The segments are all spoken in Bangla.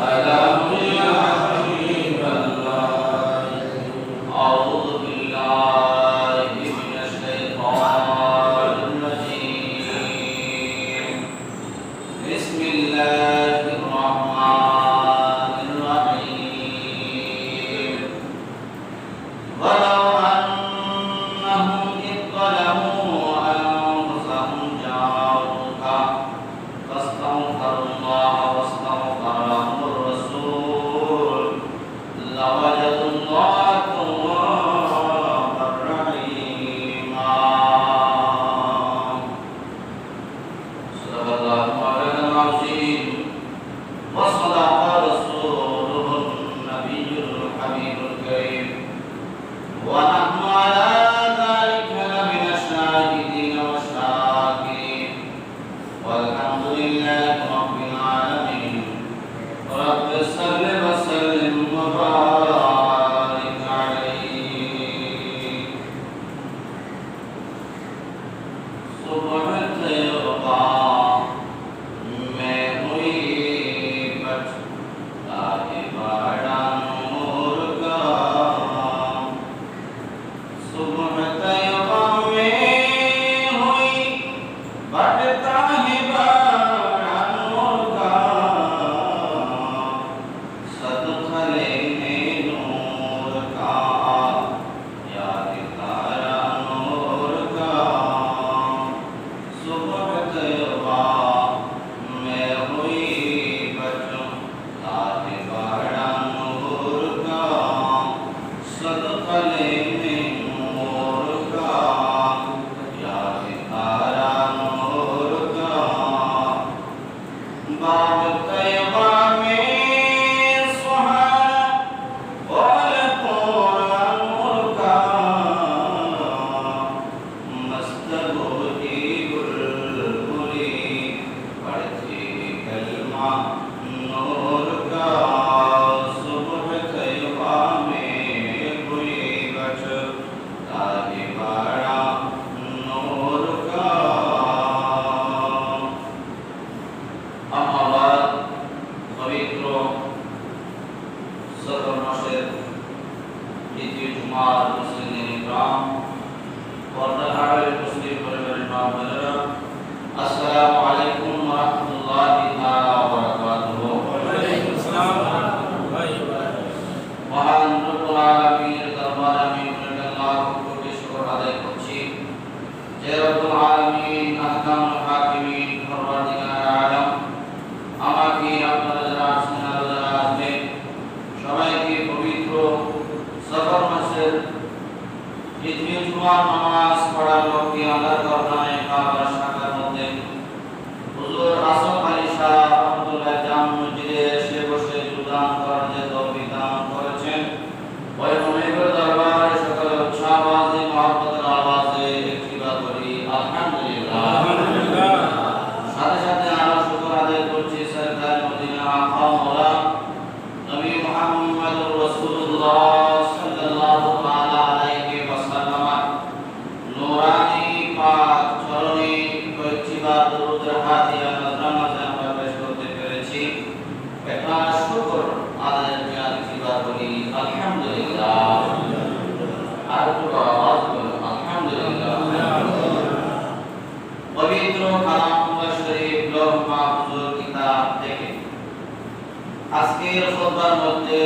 来来。الله জুমার ওই মনিবের দরবারে আলহামদুলিল্লাহ সাথে সাথে আরও শুকর আদায় করছি সরকার মদিনা আকা মৌলা নবী মুহাম্মদুর রাসূলুল্লাহ সাল্লাল্লাহু তাআলা আলাইহি ওয়াসাল্লাম নূরানি পাক চরণে কয়েকটিবার দরুদের হাদিয়া নজরানাতে আমরা পেশ করতে পেরেছি এটা শুকর আদায় করে আরেকটিবার বলি আলহামদুলিল্লাহ আর একটু আওয়াজ করুন আলহামদুলিল্লাহ পবিত্র কালামুল্লাহ শরীফ লৌহ মাহফুজুর কিতাব থেকে আজকের খুতবার মধ্যে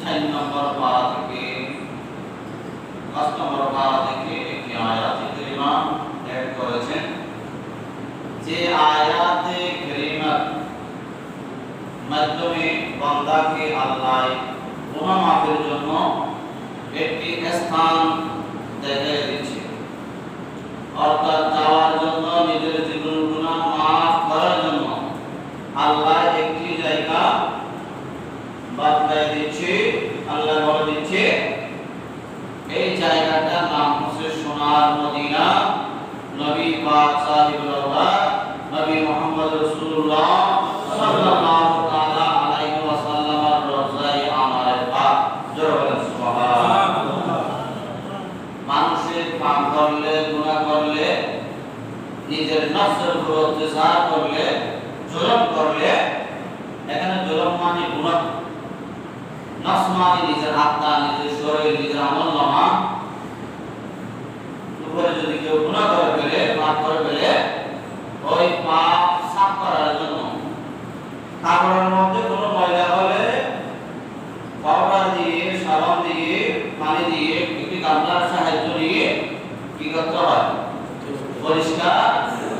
চার নম্বর পারা থেকে পাঁচ নম্বর পারা থেকে একটি আয়াত কারিমা অ্যাড করেছেন যে আয়াতে কারিমার মাধ্যমে বান্দাকে আল্লাহ গুনাহ মাফের জন্য একটি স্থান দেখাই দিচ্ছে অর্থাৎ যাওয়ার জন্য নিজের জীবন গুনাহ মাফ করার জন্য আল্লাহ একটি জায়গা বাতলাই দিচ্ছে আল্লাহ বলে দিচ্ছে এই জায়গাটার নাম হচ্ছে সোনার মদিনা নবী পাক নিজের নফসের উপর অত্যাচার করলে, জুলুম করলে, এখানে জুলুম মানে গুনাহ। নফস মানে নিজের আত্মা, নিজের শরীর, নিজের আমল নামা। উপরে যদি কেউ গুনাহ করে ফেলে, পাপ করে ফেলে, ওই পাপ সাফ করার জন্য কাপড়ের মধ্যে কোনো ময়লা হলে পাউডার দিয়ে, সাবান দিয়ে, পানি দিয়ে, একটি গামলার সাহায্য নিয়ে কি করতে হয়? পরিষ্কার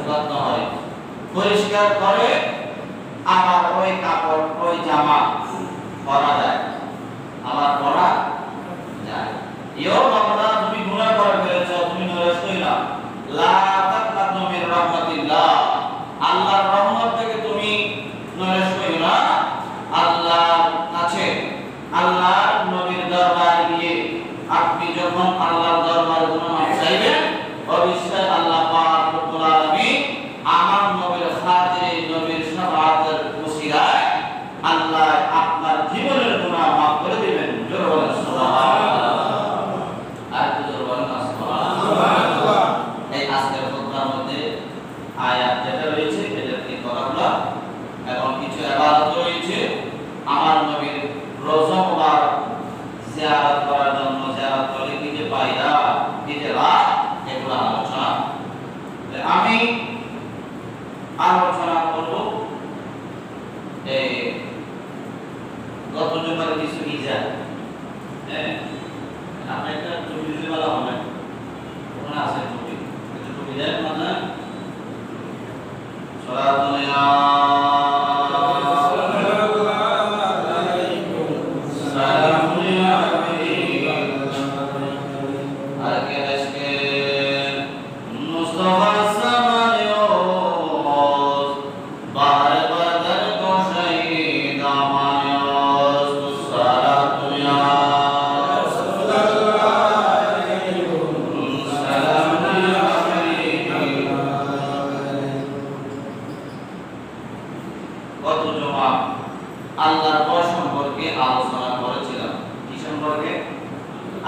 করতে হয়। পরিষ্কার করে আবার ওই কাপড়, ওই জামা পরা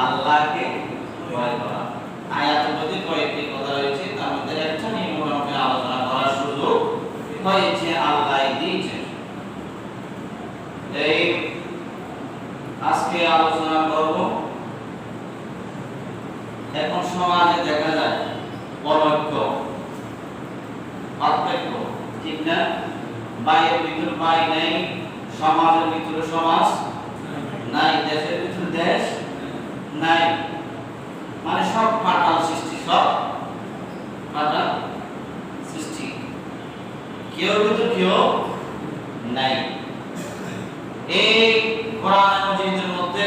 আল্লাহকে ভয় করা। আয়াতের মধ্যে কয়েকটি কথা রয়েছে, তার মধ্যে একটা নিয়ে আলোচনা করার সুযোগ হয়েছে আল্লাহ দিয়েছেন এই আজকে আলোচনা করব। এখন সমাজে দেখা যায় বলৈক্য পার্থক্য ঠিক না? বাইরের ভিতর বাই নেই, সমাজের ভিতরে সমাজ নাই, দেশের ভিতরে দেশ নাই মানে সব ফাটাল সৃষ্টি সব ফাটাল সৃষ্টি কেউ ভিতর কেউ নাই এই কোরআন মজিদের মধ্যে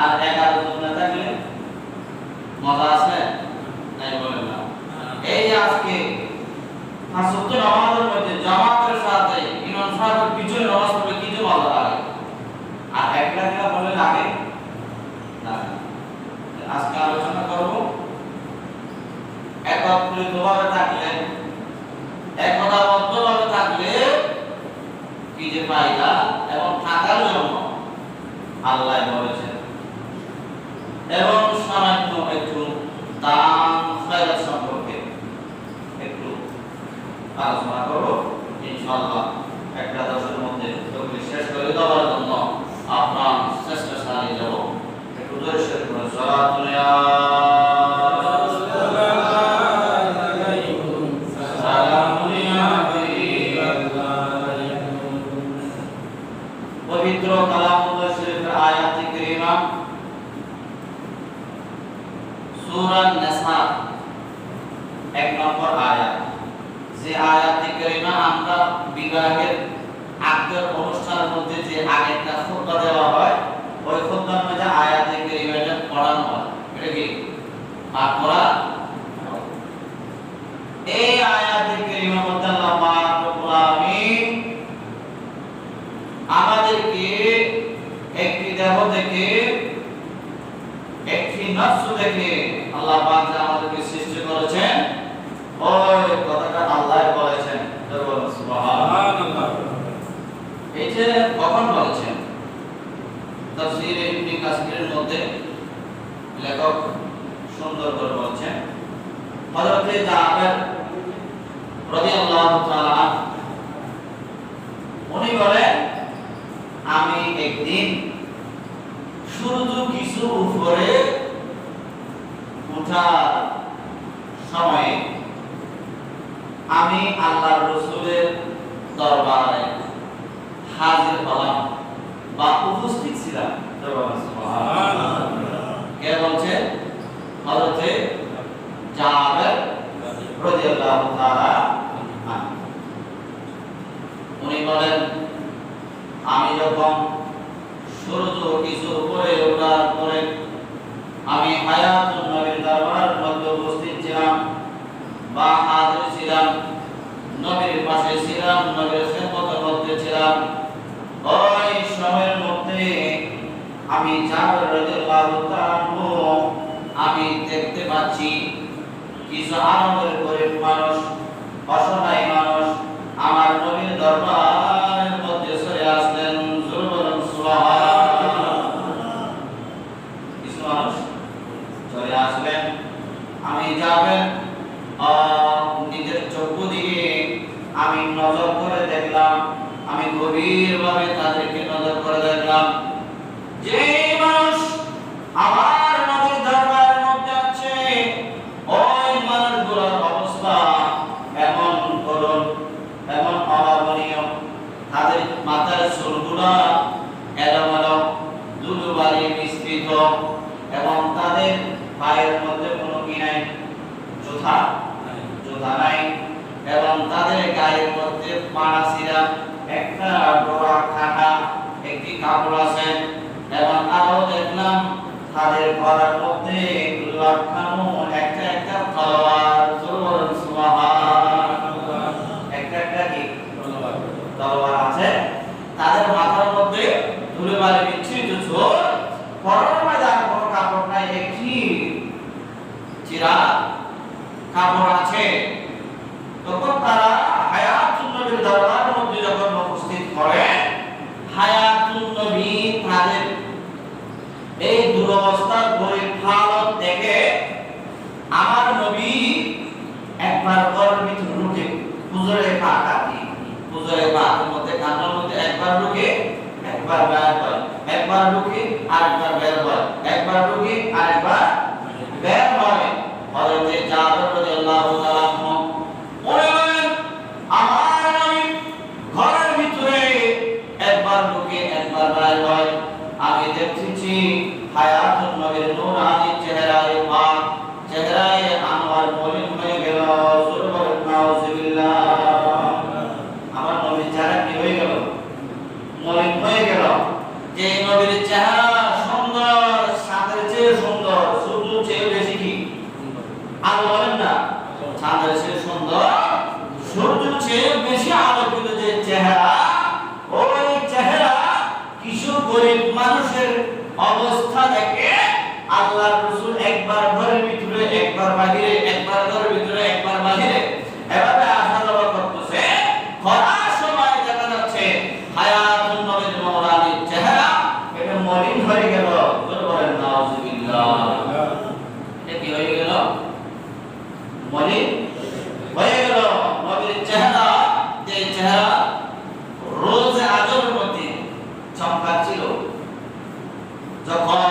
আর এগারো জন না থাকলে মজা আছে, তাই বলেন না। এই আজকে হাসত্য নামাজের মধ্যে জামাতের সাথে ইমাম সাহেবের পিছনে নামাজ পড়লে কি যে লাগে? আর একলা একলা বলে লাগে আজকে আলোচনা করব। একত্রিতভাবে থাকলে একতাবদ্ধভাবে থাকলে কি যে ফায়দা এবং থাকার জন্য আল্লাহ বলেছেন এবং সামান্য একটু দান খয়রাত সম্পর্কে একটু আলোচনা করব। ইনশাআল্লাহ একটা দশের অনুষ্ঠানের মধ্যে যে আগেরটা খুতবা দেওয়া হয় ওই খুতবার মধ্যে আয়াত কারীমাটা পড়ানো হয় এটা কি পাঠ করা হয়। এই আয়াত কারীমার মধ্যে আল্লাহ পাক রব্বুল আলামিন আমাদেরকে একটি দেহ থেকে একটি নফস থেকে আল্লাহ পাক যে আমাদেরকে সৃষ্টি করেছেন ওই কথাটা আল্লাহ বলেছেন তো বলুন সুবহানাল্লাহ যে কখন বলেছেন তাফসীর ইবনে কাসিরের মধ্যে লেখক সুন্দর করে বলছেন হযরত জাবের রাদিয়াল্লাহু তাআলা উনি বলেন আমি একদিন সূর্য কিছু উপরে ওঠার সময়ে আমি আল্লাহর রসুলের বা হাজির ছিলাম, নবীর পাশে ছিলাম, নবীর খেদমত করতেছিলাম ওই সময়ের মধ্যে আমি জাবের রাদিয়াল্লাহু তাআলা আমি দেখতে পাচ্ছি কিছু আরবের গরিব মানুষ, অসহায় মানুষ আমার নবীর দরবারের মধ্যে সরে আসলেন জুলবরম কিছু মানুষ চলে আসলেন, আমি যাবেন আমি নজর করে দেখলাম, আমি গভীরভাবে তাদেরকে নজর করে দেখলাম। যে মানুষ আমার নবীর মধ্যে আছে, ওই মানুষগুলোর অবস্থা এমন করুন, এমন অভাবনীয়। তাদের মাথার চুলগুলা এলোমেলো, দুলুবালি মিশ্রিত এবং তাদের পায়ের মধ্যে কোনো কি নাই? জোথা জোথা নাই। মধ্যে পানাসিরা একটা ডোরা কাটা একটি কাপড় আছে, এবং আরও দেখলাম তাদের গলার মধ্যে লটকানো একটা একটা তলোয়ার জোর একটা একটা কি? তলোয়ার। আছে। তাদের মাথার মধ্যে ধুলে বালি বিচ্ছিন্ন ঝোল। ময়দানে কোনো কাপড় নাই, একটি চিরা কাপড় আছে তখন তারা হায়াতুন নবীর দরবারের মধ্যে যখন উপস্থিত করে হায়াতুন নবী তাদের এই দুরবস্থা গরিব হালত দেখে আমার নবী একবার ঘরের ভিতর ঢুকে হুজুরে পা কাটি হুজুরে পাকের মধ্যে কানের মধ্যে একবার ঢুকে একবার ব্যয় হয় একবার ঢুকি আরেকবার ব্যয় হয় একবার ঢুকি আরেকবার বের হয় হযরতে জাবের রাদিয়াল্লাহু তাআলা আনহু মনে করেন আমার নবী ঘরের ভিতরে একবার ঢুকে একবার বের হয় আমি দেখতেছি হায়াতুন নবীর নূরানি চেহারায় পাক চেহারায় আনোয়ার মলিন হয়ে গেল জোরে বলেন নাউজুবিল্লাহ আমার নবীর চেহারা কি হয়ে গেল মলিন হয়ে গেল যে নবীর চেহারা সুন্দর সাদের চেয়ে সুন্দর সূর্যের চেয়ে বেশি কি আর বলেন না চাঁদের চেয়ে সুন্দর। সূর্যের চেয়ে বেশি আলোকিত যে চেহারা, ওই চেহারা কিছু গরিব মানুষের অবস্থা দেখে আল্লাহ রসুল একবার ঘরের ভিতরে, একবার বাহিরে একবার ঘরের ভিতরে একবার বাহিরে এভাবে আসা যাওয়া করতেছে খরার সময় দেখা যাচ্ছে হায়াতুন নবীর মৌলানির চেহারা এটা মলিন হয়ে গেল জোরে বলেন নাউজুবিল্লাহ এটা কি হয়ে গেল মলিন হয়ে গেল নবীর চেহারা যে চেহারা রোজ আজমের মধ্যে চমকাচ্ছিল। যখন